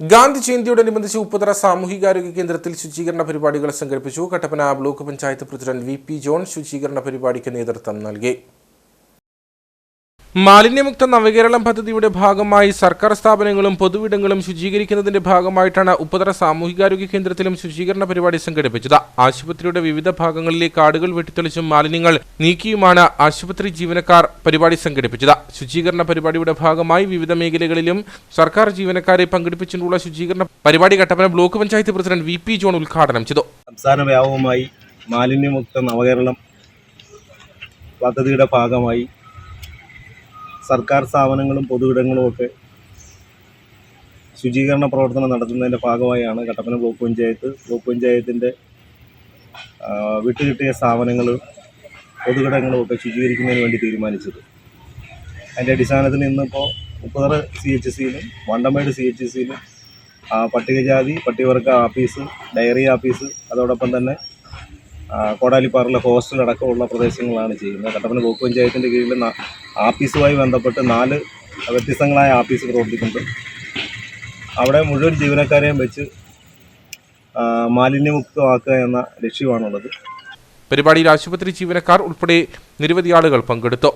ഗാന്ധി ജയന്തിയോടനുബന്ധിച്ച് ഉപ്പുതറ സാമൂഹികാരോഗ്യ കേന്ദ്രത്തിൽ ശുചീകരണ പരിപാടികൾ സംഘടിപ്പിച്ചു. Kattappana block panchayat president V P John ശുചീകരണ പരിപാടിക്ക് നേതൃത്വം നൽകി. മാലിന്യമുക്ത നവകേരളം പദ്ധതിയുടെ ഭാഗമായി സർക്കാർ സ്ഥാപനങ്ങളും പൊതുവിടങ്ങളും ശുചീകരിക്കുന്നതിന്റെ ഭാഗമായിട്ടാണ് ഉപ്പുതറ സാമൂഹികാരോഗ്യ കേന്ദ്രത്തിലും ശുചീകരണ പരിപാടി സംഘടിപ്പിച്ചത്. ആശുപത്രിയുടെ വിവിധ ഭാഗങ്ങളിലെ കാടുകൾ വെട്ടിത്തെളിച്ചും മാലിന്യങ്ങൾ നീക്കിയുമാണ് ആശുപത്രി ജീവനക്കാർ പരിപാടി സംഘടിപ്പിച്ചത്. ശുചീകരണ പരിപാടിയുടെ ഭാഗമായി വിവിധ മേഖലകളിലും സർക്കാർ ജീവനക്കാരെ പങ്കെടുപ്പിച്ചുകൊണ്ടുള്ള ശുചീകരണ പരിപാടി Kattappana block panchayat president V P John ഉദ്ഘാടനം ചെയ്തു. സംസ്ഥാന വ്യാപകമായി മാലിന്യമുക്ത നവകേരളം പദ്ധതിയുടെ ഭാഗമായി സർക്കാർ സ്ഥാപനങ്ങളും പൊതുയിടങ്ങളും ഒക്കെ ശുചീകരണ പ്രവർത്തനം നടത്തുന്നതിന്റെ ഭാഗമായാണ് കട്ടപ്പന ബ്ലോക്ക് പഞ്ചായത്ത്. ബ്ലോക്ക് പഞ്ചായത്തിന്റെ വിട്ടുകിട്ടിയ സ്ഥാപനങ്ങൾ പൊതുയിടങ്ങളും ഒക്കെ ശുചീകരിക്കുന്നതിന് വേണ്ടി തീരുമാനിച്ചത്. അതിന്റെ അടിസ്ഥാനത്തിൽ ഇന്നിപ്പോൾ മുപ്പതറ സി എച്ച് സിയിലും വണ്ടമേട് സി എച്ച് സിയിലും പട്ടികജാതി പട്ടികവർഗ ആഫീസ് ഡയറി ആഫീസ് അതോടൊപ്പം തന്നെ കോടാലിപ്പാറിലെ ഹോസ്റ്റൽ അടക്കമുള്ള പ്രദേശങ്ങളാണ് ചെയ്യുന്നത്. കട്ടപ്പന ബ്ലോക്ക് പഞ്ചായത്തിന്റെ കീഴിൽ ആഫീസുമായി ബന്ധപ്പെട്ട് നാല് വ്യത്യസ്തങ്ങളായ ആഫീസ് പ്രവർത്തിക്കുന്നുണ്ട്. അവിടെ മുഴുവൻ ജീവനക്കാരെയും വെച്ച് മാലിന്യമുക്തമാക്കുക എന്ന ലക്ഷ്യമാണുള്ളത്. പരിപാടിയിൽ ആശുപത്രി ജീവനക്കാർ ഉൾപ്പെടെ നിരവധി ആളുകൾ പങ്കെടുത്തു.